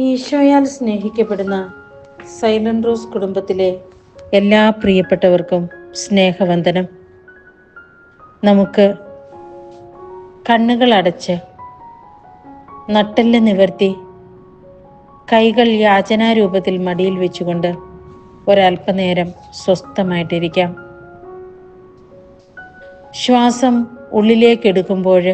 ഈശോയാൽ സ്നേഹിക്കപ്പെടുന്ന silent rose കുടുംബത്തിലെ എല്ലാ പ്രിയപ്പെട്ടവർക്കും സ്നേഹവന്ദനം. നമുക്ക് കണ്ണുകൾ അടച്ച് നട്ടെല്ല് നിവർത്തി കൈകൾ യാചനാരൂപത്തിൽ മടിയിൽ വെച്ചുകൊണ്ട് ഒരല്പനേരം സ്വസ്ഥമായിട്ടിരിക്കാം. ശ്വാസം ഉള്ളിലേക്ക് എടുക്കുമ്പോൾ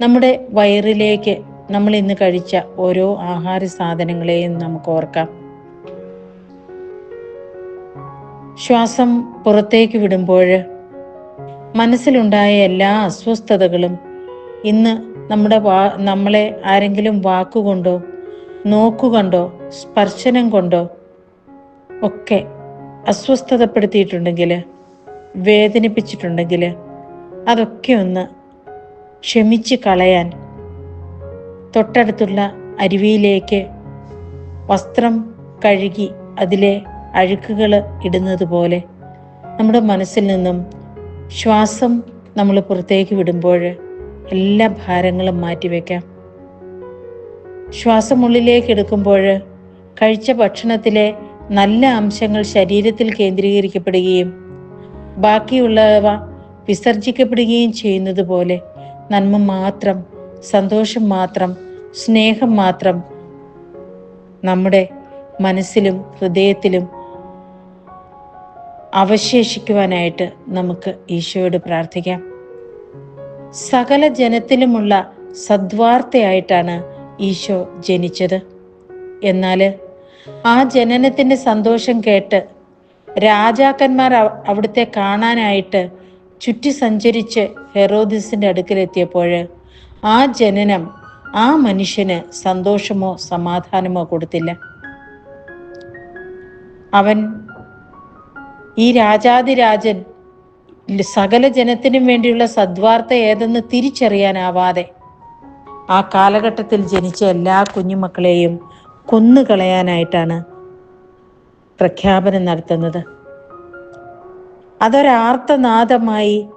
നമ്മുടെ വയറിലേക്ക് നമ്മൾ ഇന്ന് കഴിച്ച ഓരോ ആഹാര സാധനങ്ങളെയും നമുക്ക് ഓർക്കാം. ശ്വാസം പുറത്തേക്ക് വിടുമ്പോൾ മനസ്സിലുണ്ടായ എല്ലാ അസ്വസ്ഥതകളും ഇന്ന് നമ്മുടെ വാ നമ്മളെ ആരെങ്കിലും വാക്കുകൊണ്ടോ നോക്കുകൊണ്ടോ സ്പർശനം കൊണ്ടോ ഒക്കെ അസ്വസ്ഥതപ്പെടുത്തിയിട്ടുണ്ടെങ്കിൽ വേദനിപ്പിച്ചിട്ടുണ്ടെങ്കിൽ അതൊക്കെ ഒന്ന് ക്ഷമിച്ച് കളയാൻ തൊട്ടടുത്തുള്ള അരുവിയിലേക്ക് വസ്ത്രം കഴുകി അതിലെ അഴുക്കുകൾ ഇടുന്നത് പോലെ നമ്മുടെ മനസ്സിൽ നിന്നും ശ്വാസം നമ്മൾ പുറത്തേക്ക് വിടുമ്പോൾ എല്ലാ ഭാരങ്ങളും മാറ്റിവെക്കാം ശ്വാസം ഉള്ളിലേക്ക് എടുക്കുമ്പോൾ കഴിച്ച ഭക്ഷണത്തിലെ നല്ല അംശങ്ങൾ ശരീരത്തിൽ കേന്ദ്രീകരിക്കപ്പെടുകയും ബാക്കിയുള്ളവ വിസർജിക്കപ്പെടുകയും ചെയ്യുന്നത് പോലെ നന്മ മാത്രം സന്തോഷം മാത്രം സ്നേഹം മാത്രം നമ്മുടെ മനസ്സിലും ഹൃദയത്തിലും അവശേഷിക്കുവാനായിട്ട് നമുക്ക് ഈശോയോട് പ്രാർത്ഥിക്കാം. സകല ജനത്തിലുമുള്ള സദ്വാർത്തയായിട്ടാണ് ഈശോ ജനിച്ചത്. എന്നാൽ ആ ജനനത്തിന്റെ സന്തോഷം കേട്ട് രാജാക്കന്മാർ അവിടുത്തെ കാണാനായിട്ട് ചുറ്റി സഞ്ചരിച്ച് ഹെറോദിസിന്റെ അടുക്കലെത്തിയപ്പോൾ ആ ജനനം ആ മനുഷ്യന് സന്തോഷമോ സമാധാനമോ കൊടുത്തില്ല. അവൻ ഈ രാജാതിരാജൻ സകല ജനത്തിനും വേണ്ടിയുള്ള സദ്വാർത്ത ഏതെന്ന് തിരിച്ചറിയാനാവാതെ ആ കാലഘട്ടത്തിൽ ജനിച്ച എല്ലാ കുഞ്ഞുമക്കളെയും കൊന്നുകളയാനായിട്ടാണ് പ്രഖ്യാപനം നടത്തുന്നത്. അതൊരാർത്തനാദമായി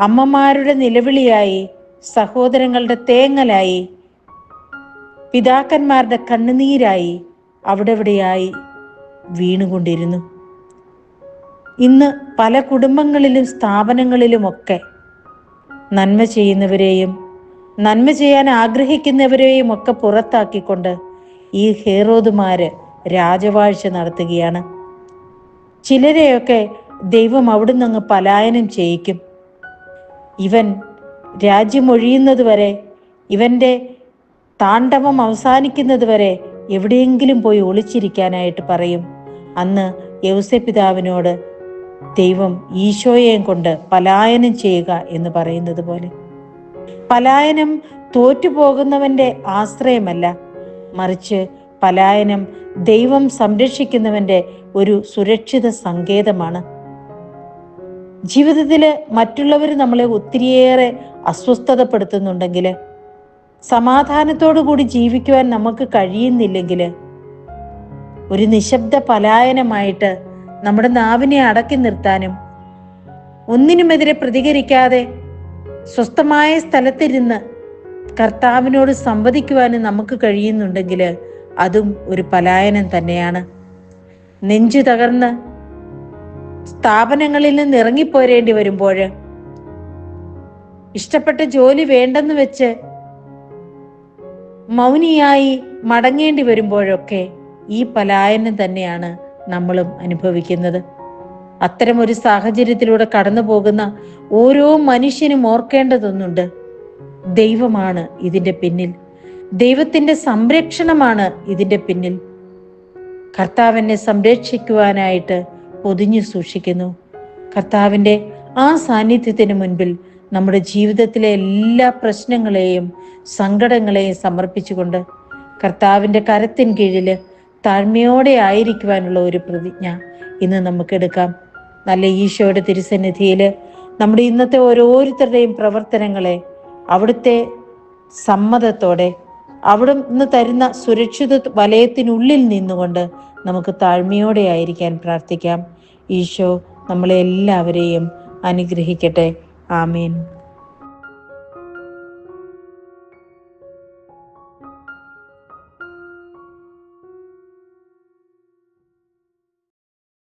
അമ്മമാരുടെ നിലവിളിയായി സഹോദരങ്ങളുടെ തേങ്ങലായി. പിതാക്കന്മാരുടെ കണ്ണുനീരായി അവിടെവിടെയായി വീണുകൊണ്ടിരുന്നു. ഇന്ന് പല കുടുംബങ്ങളിലും സ്ഥാപനങ്ങളിലുമൊക്കെ നന്മ ചെയ്യുന്നവരെയും നന്മ ചെയ്യാൻ ആഗ്രഹിക്കുന്നവരെയും ഒക്കെ പുറത്താക്കിക്കൊണ്ട് ഈ ഹേറോദുമാര് രാജവാഴ്ച നടത്തുകയാണ്. ചിലരെയൊക്കെ ദൈവം അവിടുന്ന് അങ്ങ് പലായനം ചെയ്യിക്കും. ഇവൻ രാജ്യമൊഴിയുന്നത് വരെ ഇവന്റെ താണ്ഡവം അവസാനിക്കുന്നതുവരെ എവിടെയെങ്കിലും പോയി ഒളിച്ചിരിക്കാനായിട്ട് പറയും. അന്ന് യൗസെ പിതാവിനോട് ദൈവം ഈശോയെയും കൊണ്ട് പലായനം ചെയ്യുക എന്ന് പറയുന്നത് പോലെ. പലായനം തോറ്റുപോകുന്നവന്റെ ആശ്രയമല്ല. മറിച്ച് പലായനം ദൈവം സംരക്ഷിക്കുന്നവന്റെ ഒരു സുരക്ഷിത സങ്കേതമാണ്. ജീവിതത്തിൽ മറ്റുള്ളവർ നമ്മളെ ഒത്തിരിയേറെ അസ്വസ്ഥതപ്പെടുത്തുന്നുണ്ടെങ്കിൽ കൂടി ജീവിക്കുവാൻ നമുക്ക് കഴിയുന്നില്ലെങ്കിൽ ഒരു നിശബ്ദ പലായനമായിട്ട് നമ്മുടെ നാവിനെ അടക്കി നിർത്താനും ഒന്നിനുമെതിരെ പ്രതികരിക്കാതെ സ്വസ്ഥമായ സ്ഥലത്തിരുന്ന് കർത്താവിനോട് സംവദിക്കുവാനും നമുക്ക് കഴിയുന്നുണ്ടെങ്കിൽ അതും ഒരു പലായനം തന്നെയാണ്. നെഞ്ചു തകർന്ന് സ്ഥാപനങ്ങളിൽ നിന്ന് ഇറങ്ങിപ്പോരേണ്ടി വരുമ്പോൾ ഇഷ്ടപ്പെട്ട ജോലി വേണ്ടെന്ന് വെച്ച് മൗനിയായി മടങ്ങേണ്ടി വരുമ്പോഴൊക്കെ ഈ പലായനം തന്നെയാണ് നമ്മളും അനുഭവിക്കുന്നത്. അത്തരം ഒരു സാഹചര്യത്തിലൂടെ കടന്നു പോകുന്ന ഓരോ മനുഷ്യനും ഓർക്കേണ്ടതൊന്നുണ്ട്. ദൈവമാണ് ഇതിന്റെ പിന്നിൽ. ദൈവത്തിന്റെ സംരക്ഷണമാണ് ഇതിന്റെ പിന്നിൽ. കർത്താവിനെ സംരക്ഷിക്കുവാനായിട്ട് പൊതിഞ്ഞു സൂക്ഷിക്കുന്നു. കർത്താവിന്റെ ആ സാന്നിധ്യത്തിന് മുൻപിൽ നമ്മുടെ ജീവിതത്തിലെ എല്ലാ പ്രശ്നങ്ങളെയും സങ്കടങ്ങളെയും സമർപ്പിച്ചുകൊണ്ട് കർത്താവിന്റെ കരത്തിൻ കീഴിൽ താഴ്മയോടെ ആയിരിക്കുവാനുള്ള ഒരു പ്രതിജ്ഞ ഇന്ന് നമുക്ക് എടുക്കാം. നല്ല ഈശോയുടെ തിരുസന്നിധിയിൽ നമ്മുടെ ഇന്നത്തെ ഓരോരുത്തരുടെയും പ്രവർത്തനങ്ങളെ അവിടുത്തെ സമ്മതത്തോടെ അവിടെ നിന്ന് തരുന്ന സുരക്ഷിത വലയത്തിനുള്ളിൽ നിന്നുകൊണ്ട് നമുക്ക് താഴ്മയോടെ ആയിരിക്കാൻ പ്രാർത്ഥിക്കാം. ഈശോ നമ്മളെ എല്ലാവരെയും അനുഗ്രഹിക്കട്ടെ. Amin.